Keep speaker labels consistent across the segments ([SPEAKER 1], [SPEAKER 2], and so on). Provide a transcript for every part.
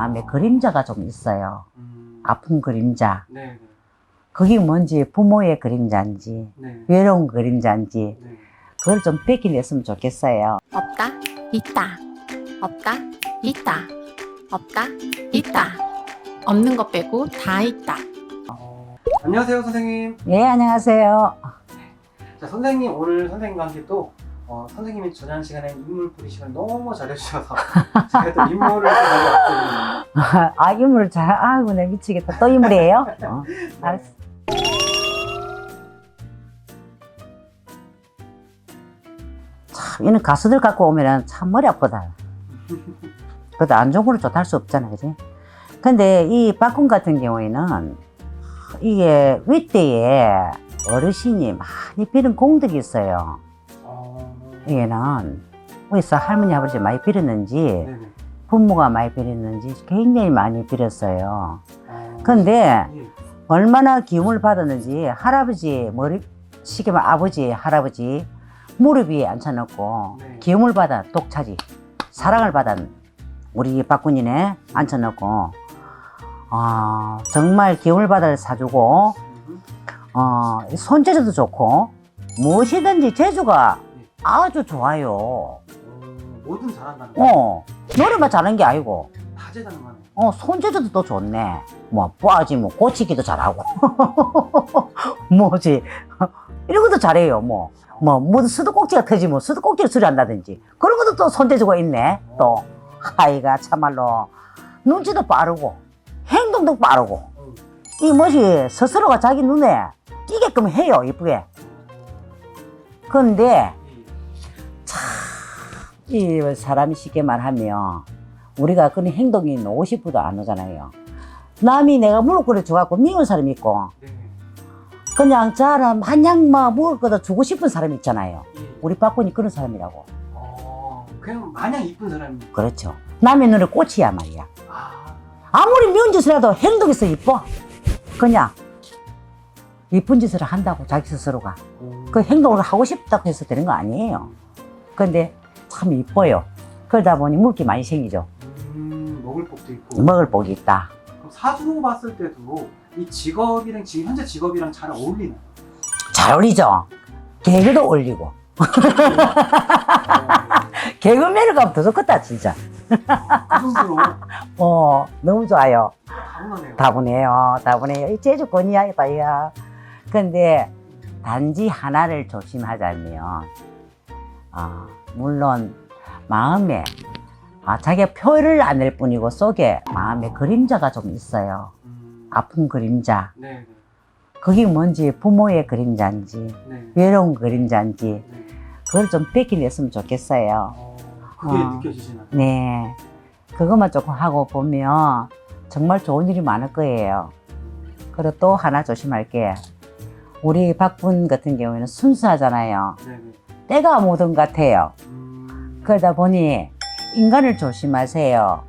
[SPEAKER 1] 마음에 그림자가 좀 있어요.
[SPEAKER 2] 음,
[SPEAKER 1] 아픈 그림자.
[SPEAKER 2] 네, 네,
[SPEAKER 1] 그게 뭔지 부모의 그림자인지
[SPEAKER 2] 네,
[SPEAKER 1] 외로운 그림자인지
[SPEAKER 2] 네.
[SPEAKER 1] 그걸 좀 뺏기냈으면 좋겠어요.
[SPEAKER 3] 없다, 있다. 없다, 있다. 없다, 있다. 없는 것 빼고 다 있다.
[SPEAKER 2] 어, 안녕하세요, 선생님.
[SPEAKER 1] 예, 안녕하세요.
[SPEAKER 2] 자, 선생님 오늘 선생님과 함께 또 어, 선생님이 저녁 시간에 인물 시간 너무 잘해주셔서 제가 또 인물을 좀 가져왔거든요.
[SPEAKER 1] 아, 이물 잘, 아이고, 내 미치겠다. 또 이물이에요? 어, 알았어. 참, 이는 가수들 갖고 오면 참 머리 아프다. 그래도 안 좋은 걸로 좋다 할 수 없잖아, 그지? 근데 이 박군 같은 경우에는 이게 윗대에 어르신이 많이 빌은 공덕이 있어요.
[SPEAKER 2] 어,
[SPEAKER 1] 얘는 어디서 할머니, 아버지 많이 빌었는지,
[SPEAKER 2] 네네.
[SPEAKER 1] 부모가 많이 빌었는지 굉장히 많이 빌었어요.
[SPEAKER 2] 어,
[SPEAKER 1] 근데
[SPEAKER 2] 예.
[SPEAKER 1] 얼마나 기운을 받았는지 할아버지 머리 시계면 아버지 할아버지 무릎 위에 앉혀놓고
[SPEAKER 2] 네.
[SPEAKER 1] 기운을 받아 독차지 사랑을 받은 우리 박군이네 앉혀놓고 어, 정말 기운을 받아 사주고
[SPEAKER 2] 음,
[SPEAKER 1] 어, 손재주도 좋고 무엇이든지 재주가
[SPEAKER 2] 네.
[SPEAKER 1] 아주 좋아요.
[SPEAKER 2] 어, 뭐든 잘한다는 거.
[SPEAKER 1] 어 노래만 잘하는 게 아니고
[SPEAKER 2] 다재다능하네.
[SPEAKER 1] 어, 손재주도 또 좋네. 뭐, 빠지, 뭐, 고치기도 잘하고. 뭐지. 이런 것도 잘해요, 뭐. 뭐, 뭐, 수도꼭지가 터지면 수도꼭지를 수리한다든지. 그런 것도 또 손재주가 있네, 또. 아이가 참말로. 눈치도 빠르고, 행동도 빠르고.
[SPEAKER 2] 어,
[SPEAKER 1] 이 뭐지, 스스로가 자기 눈에 띄게끔 해요, 이쁘게. 근데,
[SPEAKER 2] 예.
[SPEAKER 1] 이 사람이 쉽게 말하면 우리가 그런 행동이 오고 싶어도 안 오잖아요. 남이 내가 무릎 꿇어 줘갖고 미운 사람 있고
[SPEAKER 2] 네.
[SPEAKER 1] 그냥 마냥 막 무릎 꿇어 주고 싶은 사람 있잖아요.
[SPEAKER 2] 예.
[SPEAKER 1] 우리 박군이 그런 사람이라고.
[SPEAKER 2] 어, 그냥 마냥 이쁜 사람이.
[SPEAKER 1] 그렇죠. 남의 눈에 꽃이야 말이야.
[SPEAKER 2] 아,
[SPEAKER 1] 아무리 미운 짓을 해도 행동에서 이뻐. 그냥 이쁜 짓을 한다고 자기 스스로가.
[SPEAKER 2] 오.
[SPEAKER 1] 그 행동을 하고 싶다고 해서 되는 거 아니에요. 근데 참 이뻐요. 그러다 보니 물기 많이 생기죠.
[SPEAKER 2] 음, 먹을 법도 있고.
[SPEAKER 1] 먹을 복이 있다.
[SPEAKER 2] 그럼 사주로 봤을 때도 이 직업이랑 지금 현재 직업이랑 잘 어울리나요?
[SPEAKER 1] 잘 어울리죠? 개그도 올리고.
[SPEAKER 2] 어,
[SPEAKER 1] 개그맨을 가면 더 좋겠다, 진짜.
[SPEAKER 2] 그 정도로
[SPEAKER 1] 어, 너무 좋아요.
[SPEAKER 2] 다분하네요.
[SPEAKER 1] 다분해요. 다분해요. 이 제주권이야, 이야. 근데 단지 하나를 조심하자면, 아, 물론 마음에, 아, 자기가 표를 안 낼 뿐이고 속에 마음에 그림자가 좀 있어요.
[SPEAKER 2] 음,
[SPEAKER 1] 아픈 그림자.
[SPEAKER 2] 네,
[SPEAKER 1] 그게 뭔지 부모의 그림자인지,
[SPEAKER 2] 네, 네,
[SPEAKER 1] 외로운 그림자인지,
[SPEAKER 2] 네.
[SPEAKER 1] 그걸 좀 뺏기냈으면 좋겠어요.
[SPEAKER 2] 어, 그게
[SPEAKER 1] 어.
[SPEAKER 2] 느껴지시나요?
[SPEAKER 1] 네. 그것만 조금 하고 보면 정말 좋은 일이 많을 거예요. 그리고 또 하나 조심할 게 우리 박분 같은 경우에는 순수하잖아요.
[SPEAKER 2] 네, 네.
[SPEAKER 1] 때가 모든 것 같아요.
[SPEAKER 2] 음,
[SPEAKER 1] 그러다 보니 인간을 조심하세요.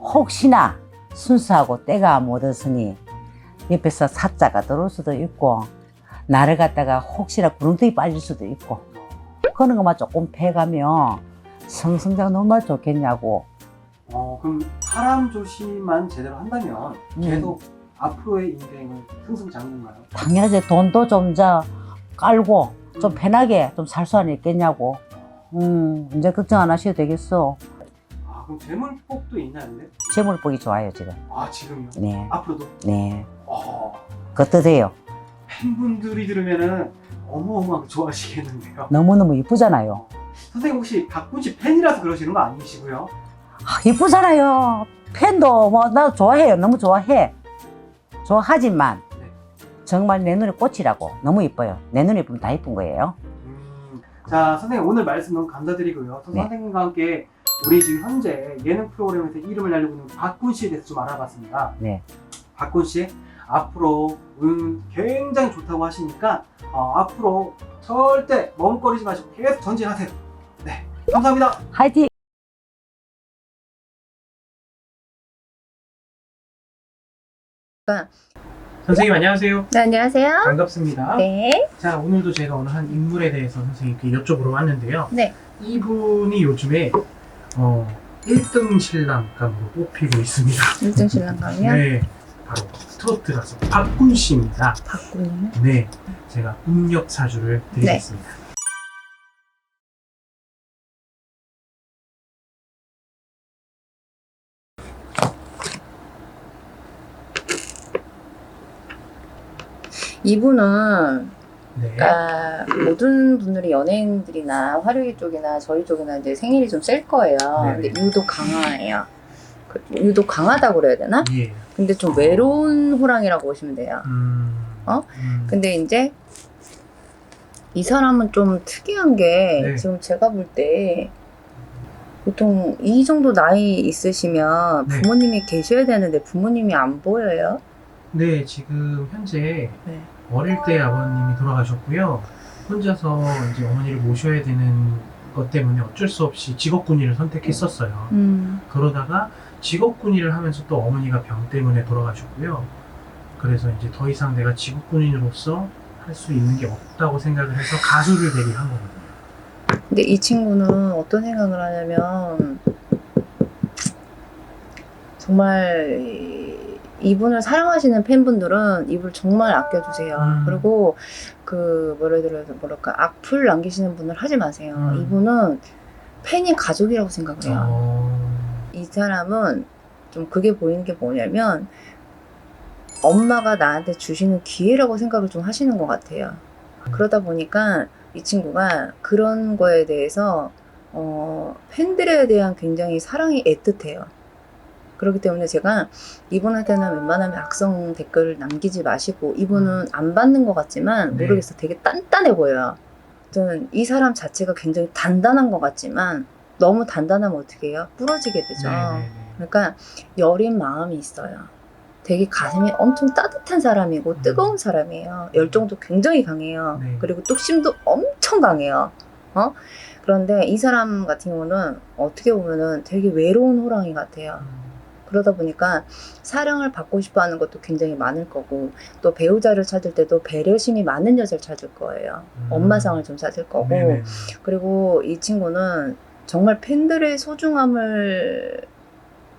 [SPEAKER 1] 혹시나 순수하고 때가 묻었으니 옆에서 사자가 들어올 수도 있고 나를 갖다가 혹시나 구렁텅이 빠질 수도 있고 그런 것만 조금 패가면 성성장 얼마나 좋겠냐고
[SPEAKER 2] 어, 그럼 사람 조심만 제대로 한다면
[SPEAKER 1] 음.
[SPEAKER 2] 계속 앞으로의 인생은 승승장구인가요?
[SPEAKER 1] 당연하지 돈도 좀저 깔고 좀
[SPEAKER 2] 음.
[SPEAKER 1] 편하게 좀 살수 있겠냐고 음 이제 걱정 안 하셔도 되겠어
[SPEAKER 2] 아, 그럼 재물복도 있나요?
[SPEAKER 1] 재물 보기 좋아요 지금
[SPEAKER 2] 아, 지금요?
[SPEAKER 1] 네
[SPEAKER 2] 앞으로도?
[SPEAKER 1] 네.
[SPEAKER 2] 어,
[SPEAKER 1] 그것도 돼요
[SPEAKER 2] 팬분들이 들으면은 어마어마하게 좋아하시겠는데요.
[SPEAKER 1] 너무너무 이쁘잖아요
[SPEAKER 2] 선생님 혹시 박군 씨 팬이라서 그러시는 거 아니시고요?
[SPEAKER 1] 아, 이쁘잖아요 팬도 뭐 나 좋아해요 너무 좋아해 좋아하지만
[SPEAKER 2] 네.
[SPEAKER 1] 정말 내 눈에 꽃이라고 너무 이뻐요 내 눈에 이쁘면 다 이쁜 거예요
[SPEAKER 2] 음, 자, 선생님 오늘 말씀 너무 감사드리고요. 또
[SPEAKER 1] 네.
[SPEAKER 2] 선생님과 함께 우리 지금 현재 예능 프로그램에서 이름을 날리고 있는 박군 씨에 대해서 좀 알아봤습니다.
[SPEAKER 1] 네.
[SPEAKER 2] 박군 씨 앞으로 운 굉장히 좋다고 하시니까 어, 앞으로 절대 멈거리지 마시고 계속 전진하세요. 네, 감사합니다.
[SPEAKER 1] 화이팅
[SPEAKER 2] 선생님 안녕하세요.
[SPEAKER 3] 네, 안녕하세요.
[SPEAKER 2] 반갑습니다.
[SPEAKER 3] 네.
[SPEAKER 2] 자 오늘도 제가 오늘 한 인물에 대해서 선생님께 여쭤보러 왔는데요.
[SPEAKER 3] 네.
[SPEAKER 2] 이분이 요즘에 어, 1등 신랑감으로 뽑히고 있습니다.
[SPEAKER 3] 1등 신랑감이요?
[SPEAKER 2] 네, 바로 트로트 가수 박군 씨입니다.
[SPEAKER 3] 박군이요?
[SPEAKER 2] 네, 제가 음력 사주를 드리겠습니다.
[SPEAKER 3] 이분은
[SPEAKER 2] 네.
[SPEAKER 3] 그러니까 모든 분들이 연예인들이나 화류계 쪽이나 저희 쪽이나 이제 생일이 좀 셀 거예요.
[SPEAKER 2] 네네.
[SPEAKER 3] 근데 유독 강해요. 그- 유독 강하다고 그래야 되나?
[SPEAKER 2] 예.
[SPEAKER 3] 근데 좀 외로운 호랑이라고 보시면 돼요.
[SPEAKER 2] 음,
[SPEAKER 3] 어?
[SPEAKER 2] 음,
[SPEAKER 3] 근데 이제 이 사람은 좀 특이한 게
[SPEAKER 2] 네.
[SPEAKER 3] 지금 제가 볼 때 보통 이 정도 나이 있으시면
[SPEAKER 2] 네.
[SPEAKER 3] 부모님이 계셔야 되는데 부모님이 안 보여요.
[SPEAKER 2] 네, 지금 현재
[SPEAKER 3] 네.
[SPEAKER 2] 어릴 때 아버님이 돌아가셨고요. 혼자서 이제 어머니를 모셔야 되는 것 때문에 어쩔 수 없이 직업군의를 선택했었어요.
[SPEAKER 3] 음.
[SPEAKER 2] 그러다가 직업군의를 하면서 또 어머니가 병 때문에 돌아가셨고요. 그래서 이제 더 이상 내가 직업군인으로서 할 수 있는 게 없다고 생각을 해서 가수를 데뷔한 거거든요.
[SPEAKER 3] 근데 이 친구는 어떤 생각을 하냐면 정말 이- 이분을 사랑하시는 팬분들은 이분을 정말 아껴주세요.
[SPEAKER 2] 음.
[SPEAKER 3] 그리고 그 뭐라 되나 뭐랄까 악플 남기시는 분을 하지 마세요.
[SPEAKER 2] 음.
[SPEAKER 3] 이분은 팬이 가족이라고 생각을 해요.
[SPEAKER 2] 어...
[SPEAKER 3] 이 사람은 좀 그게 보이는 게 뭐냐면 엄마가 나한테 주시는 기회라고 생각을 좀 하시는 것 같아요. 그러다 보니까 이 친구가 그런 거에 대해서 어, 팬들에 대한 굉장히 사랑이 애틋해요. 그렇기 때문에 제가 이분한테는 웬만하면 악성 댓글을 남기지 마시고 이분은 안 받는 것 같지만
[SPEAKER 2] 네.
[SPEAKER 3] 모르겠어 되게 단단해 보여요. 저는 이 사람 자체가 굉장히 단단한 것 같지만 너무 단단하면 어떻게 해요? 부러지게 되죠.
[SPEAKER 2] 네네네.
[SPEAKER 3] 그러니까 여린 마음이 있어요. 되게 가슴이 엄청 따뜻한 사람이고
[SPEAKER 2] 음.
[SPEAKER 3] 뜨거운 사람이에요. 열정도 굉장히 강해요.
[SPEAKER 2] 네.
[SPEAKER 3] 그리고 뚝심도 엄청 강해요. 어? 그런데 이 사람 같은 경우는 어떻게 보면은 되게 외로운 호랑이 같아요.
[SPEAKER 2] 음,
[SPEAKER 3] 그러다 보니까 사랑을 받고 싶어 하는 것도 굉장히 많을 거고 또 배우자를 찾을 때도 배려심이 많은 여자를 찾을 거예요.
[SPEAKER 2] 음.
[SPEAKER 3] 엄마상을 좀 찾을 거고
[SPEAKER 2] 네네네.
[SPEAKER 3] 그리고 이 친구는 정말 팬들의 소중함을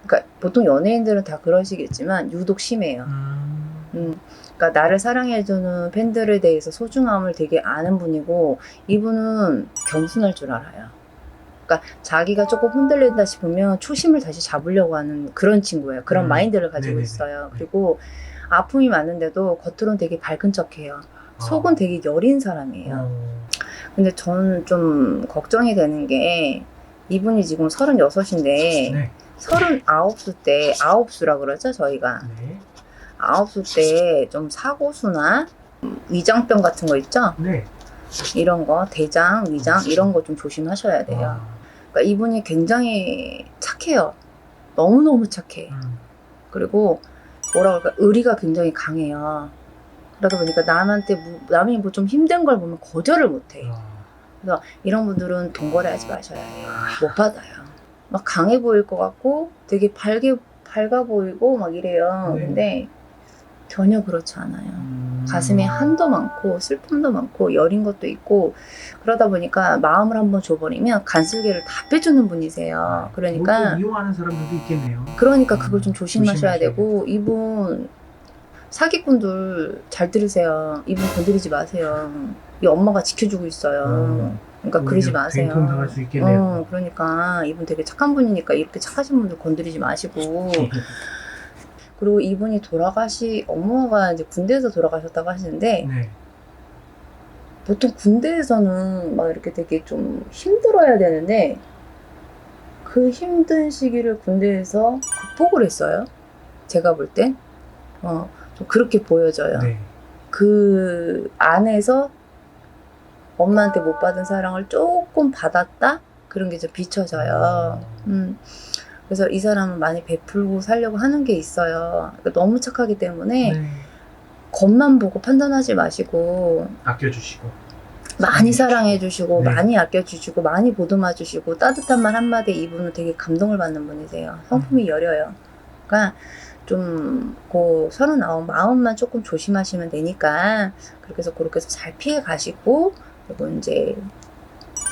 [SPEAKER 3] 그러니까 보통 연예인들은 다 그러시겠지만 유독 심해요.
[SPEAKER 2] 음,
[SPEAKER 3] 음, 그러니까 나를 사랑해주는 팬들에 대해서 소중함을 되게 아는 분이고 이분은 겸손할 줄 알아요. 그러니까 자기가 조금 흔들린다 싶으면 초심을 다시 잡으려고 하는 그런 친구예요. 그런
[SPEAKER 2] 음,
[SPEAKER 3] 마인드를 가지고
[SPEAKER 2] 네네네.
[SPEAKER 3] 있어요. 그리고 아픔이 많은데도 겉으로는 되게 밝은 척해요. 속은
[SPEAKER 2] 어.
[SPEAKER 3] 되게 여린 사람이에요.
[SPEAKER 2] 어.
[SPEAKER 3] 근데 저는 좀 걱정이 되는 게 이분이 지금 36인데
[SPEAKER 2] 네.
[SPEAKER 3] 39수 때 아홉수라 그러죠 저희가
[SPEAKER 2] 네.
[SPEAKER 3] 아홉수 때 좀 사고수나 위장병 같은 거 있죠
[SPEAKER 2] 네.
[SPEAKER 3] 이런 거 대장 위장 이런 거 좀 조심하셔야 돼요
[SPEAKER 2] 아,
[SPEAKER 3] 그러니까 이분이 굉장히 착해요 너무너무 착해
[SPEAKER 2] 음,
[SPEAKER 3] 그리고 뭐라 그럴까 의리가 굉장히 강해요 그러다 보니까 남한테 뭐- 남이 뭐 좀 힘든 걸 보면 거절을 못해
[SPEAKER 2] 어.
[SPEAKER 3] 이런 분들은 동거래 하지 마셔야 해요. 못 받아요. 막 강해 보일 것 같고 되게 밝게 밝아 보이고 막 이래요.
[SPEAKER 2] 네.
[SPEAKER 3] 근데 전혀 그렇지 않아요.
[SPEAKER 2] 음.
[SPEAKER 3] 가슴에 한도 많고 슬픔도 많고 여린 것도 있고 그러다 보니까 마음을 한번 줘버리면 간슬개를 다 빼주는 분이세요. 그러니까
[SPEAKER 2] 그것도 이용하는 사람들도 있겠네요.
[SPEAKER 3] 그러니까 그걸 좀 조심하셔야 되고 이분 사기꾼들 잘 들으세요. 이분 건드리지 마세요. 이 엄마가 지켜주고 있어요.
[SPEAKER 2] 음.
[SPEAKER 3] 그러니까 그러지 마세요.
[SPEAKER 2] 당할 수 있겠네요.
[SPEAKER 3] 어, 그러니까 이분 되게 착한 분이니까 이렇게 착하신 분들 건드리지 마시고 그리고 이분이 돌아가시 엄마가 이제 군대에서 돌아가셨다고 하시는데
[SPEAKER 2] 네.
[SPEAKER 3] 보통 군대에서는 막 이렇게 되게 좀 힘들어야 되는데 그 힘든 시기를 군대에서 극복을 했어요. 제가 볼 땐. 어, 좀 그렇게 보여져요.
[SPEAKER 2] 네.
[SPEAKER 3] 그 안에서 엄마한테 못 받은 사랑을 조금 받았다? 그런 게 좀 비춰져요. 음. 그래서 이 사람은 많이 베풀고 살려고 하는 게 있어요. 그러니까 너무 착하기 때문에
[SPEAKER 2] 네.
[SPEAKER 3] 겉만 보고 판단하지 마시고
[SPEAKER 2] 아껴주시고.
[SPEAKER 3] 많이 사랑해 주시고
[SPEAKER 2] 네.
[SPEAKER 3] 많이 아껴 주시고 많이 보듬어 주시고 따뜻한 말 한마디 이분은 되게 감동을 받는 분이세요. 성품이 여려요. 그러니까 좀그 서른아홉 마음만 조금 조심하시면 되니까 그렇게 해서 그렇게 해서 잘 피해 가시고 그리고 이제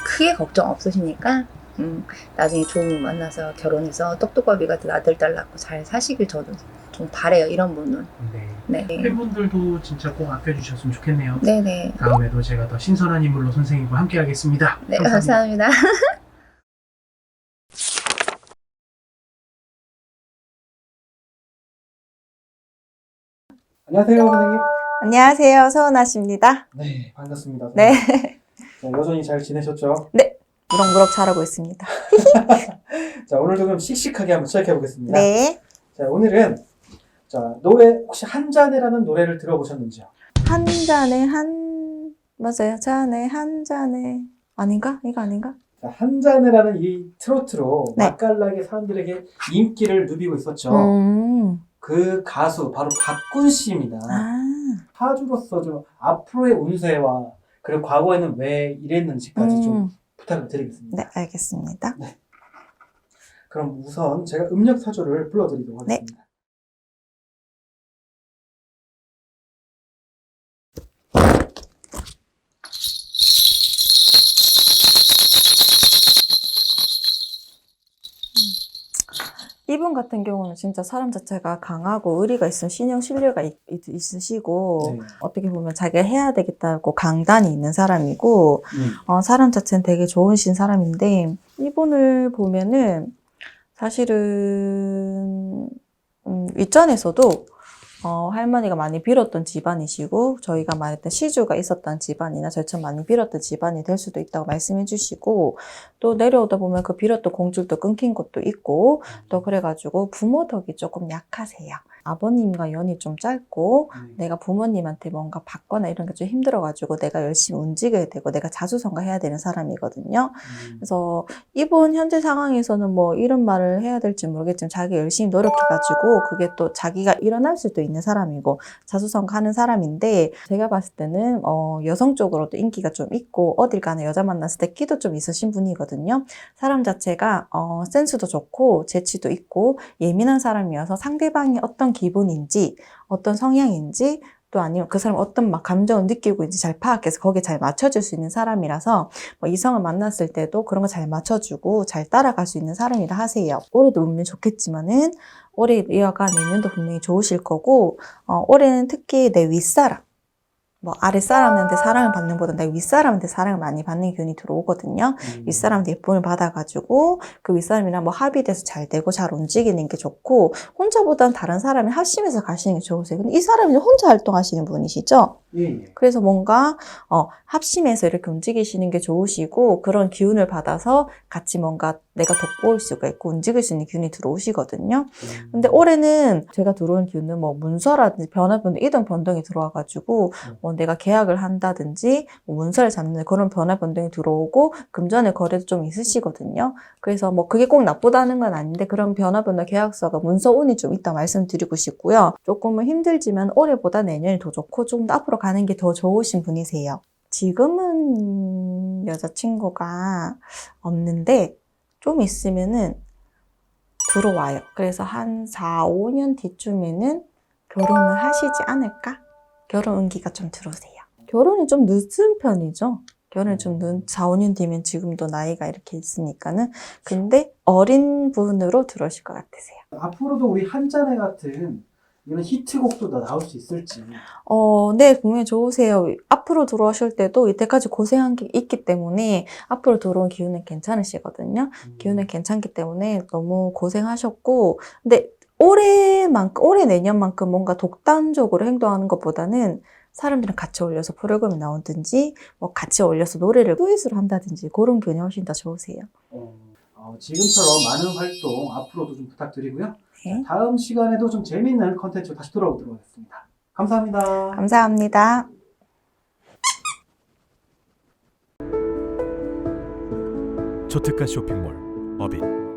[SPEAKER 3] 크게 걱정 없으시니까 음, 나중에 좋은 분 만나서 결혼해서 똑똑하게 같은 아들 딸 낳고 잘 사시길 저도 좀 바래요 이런 분은
[SPEAKER 2] 네.
[SPEAKER 3] 네
[SPEAKER 2] 팬분들도 진짜 꼭 아껴주셨으면 좋겠네요.
[SPEAKER 3] 네네
[SPEAKER 2] 다음에도 제가 더 신선한 인물로 선생님과 함께하겠습니다.
[SPEAKER 3] 네 감사합니다.
[SPEAKER 4] 안녕하세요, 선생님.
[SPEAKER 5] 안녕하세요. 서은아 씨입니다.
[SPEAKER 4] 네, 반갑습니다.
[SPEAKER 5] 네.
[SPEAKER 4] 자, 여전히 잘 지내셨죠?
[SPEAKER 5] 무럭무럭 잘하고 있습니다.
[SPEAKER 4] 자, 오늘도 좀 씩씩하게 한번 시작해 보겠습니다.
[SPEAKER 5] 네.
[SPEAKER 4] 자, 오늘은 자, 노래 혹시 한 잔에라는 노래를 들어보셨는지요?
[SPEAKER 5] 한 잔에 한 맞아요. 잔에 한 잔에 아닌가? 이거 아닌가?
[SPEAKER 4] 자, 한 잔에라는 이 트로트로
[SPEAKER 5] 네.
[SPEAKER 4] 맛깔나게 사람들에게 인기를 누비고 있었죠.
[SPEAKER 5] 음.
[SPEAKER 4] 그 가수 바로 박군 씨입니다.
[SPEAKER 5] 아.
[SPEAKER 4] 사주로서 좀 앞으로의 운세와 그리고 과거에는 왜 이랬는지까지 좀
[SPEAKER 5] 음.
[SPEAKER 4] 부탁을 드리겠습니다.
[SPEAKER 5] 네, 알겠습니다.
[SPEAKER 4] 그럼 우선 제가 음력 사주를 불러드리도록
[SPEAKER 5] 네.
[SPEAKER 4] 하겠습니다.
[SPEAKER 5] 이분 같은 경우는 진짜 사람 자체가 강하고 의리가 있으면 신용 신뢰가 있, 으시고
[SPEAKER 4] 네.
[SPEAKER 5] 어떻게 보면 자기가 해야 되겠다고 강단이 있는 사람이고
[SPEAKER 4] 음.
[SPEAKER 5] 어, 사람 자체는 되게 좋으신 사람인데 이분을 보면은 사실은 음, 윗전에서도 어, 할머니가 많이 빌었던 집안이시고 저희가 말했던 시주가 있었던 집안이나 저처럼 많이 빌었던 집안이 될 수도 있다고 말씀해 주시고 또 내려오다 보면 그 빌었던 공줄도 끊긴 것도 있고 또 그래가지고 부모 덕이 조금 약하세요. 아버님과 연이 좀 짧고
[SPEAKER 4] 네.
[SPEAKER 5] 내가 부모님한테 뭔가 받거나 이런 게 좀 힘들어가지고 내가 열심히 움직여야 되고 내가 자수성가해야 되는 사람이거든요.
[SPEAKER 4] 음.
[SPEAKER 5] 그래서 이번 현재 상황에서는 뭐 이런 말을 해야 될지 모르겠지만 자기 열심히 노력해가지고 그게 또 자기가 일어날 수도 있는 사람이고 자수성가하는 사람인데 제가 봤을 때는 어, 여성 쪽으로도 인기가 좀 있고 어딜 가나 여자 만났을 때 끼도 좀 있으신 분이거든요. 사람 자체가 어, 센스도 좋고 재치도 있고 예민한 사람이어서 상대방이 어떤 기분인지 어떤 성향인지 또 아니면 그 사람 어떤 막 감정을 느끼고 있는지 잘 파악해서 거기에 잘 맞춰줄 수 있는 사람이라서 뭐 이성을 만났을 때도 그런 거 잘 맞춰주고 잘 따라갈 수 있는 사람이라 하세요. 올해도 운면 좋겠지만은 올해 이어가 내년도 분명히 좋으실 거고 어, 올해는 특히 내 윗사람 뭐 아랫사람한테 사랑을 받는 보다 내 윗사람한테 사랑을 많이 받는 기운이 들어오거든요.
[SPEAKER 4] 음.
[SPEAKER 5] 윗사람한테 예쁨을 받아가지고 그 윗사람이랑 뭐 합의돼서 잘 되고 잘 움직이는 게 좋고 혼자보다는 다른 사람이 합심해서 가시는 게 좋으세요. 근데 이 사람이 혼자 활동하시는 분이시죠?
[SPEAKER 4] 예, 예.
[SPEAKER 5] 그래서 뭔가 어, 합심해서 이렇게 움직이시는 게 좋으시고 그런 기운을 받아서 같이 뭔가 내가 돋보일 수가 있고 움직일 수 있는 기운이 들어오시거든요.
[SPEAKER 4] 음.
[SPEAKER 5] 근데 올해는 제가 들어온 기운은 뭐 문서라든지 변화변동, 이동 변동이 들어와가지고 뭐 내가 계약을 한다든지 뭐 문서를 잡는 그런 변화 변동이 들어오고 금전의 거래도 좀 있으시거든요. 그래서 뭐 그게 꼭 나쁘다는 건 아닌데 그런 변화 변동 계약서가 문서 운이 좀 있다 말씀드리고 싶고요. 조금은 힘들지만 올해보다 내년이 더 좋고 조금 더 앞으로 가는 게 더 좋으신 분이세요. 지금은 여자친구가 없는데 좀 있으면은 들어와요. 그래서 한 4, 5년 뒤쯤에는 결혼을 하시지 않을까? 결혼 운기가 좀 들어오세요. 결혼이 좀 늦은 편이죠. 결혼이 좀 늦, 4, 5년 뒤면 지금도 나이가 이렇게 있으니까는. 근데 어린 분으로 들어오실 것 같으세요.
[SPEAKER 4] 앞으로도 우리 한잔해 같은 이런 히트곡도 나- 나올 수 있을지.
[SPEAKER 5] 어, 네, 분명히 좋으세요. 앞으로 들어오실 때도 이때까지 고생한 게 있기 때문에 앞으로 들어온 기운은 괜찮으시거든요.
[SPEAKER 4] 음.
[SPEAKER 5] 기운은 괜찮기 때문에 너무 고생하셨고, 근데 올해만큼, 올해 내년만큼 뭔가 독단적으로 행동하는 것보다는 사람들이랑 같이 어울려서 프로그램이 나오든지, 뭐 같이 어울려서 노래를 듀엣으로 한다든지, 그런 기운이 훨씬 더 좋으세요.
[SPEAKER 4] 어, 어, 지금처럼 많은 활동 앞으로도 좀 부탁드리고요.
[SPEAKER 5] 네.
[SPEAKER 4] 다음 시간에도 좀 재미있는 컨텐츠 다시 돌아오도록 하겠습니다. 감사합니다.
[SPEAKER 5] 감사합니다.
[SPEAKER 6] 초특가 쇼핑몰 어빈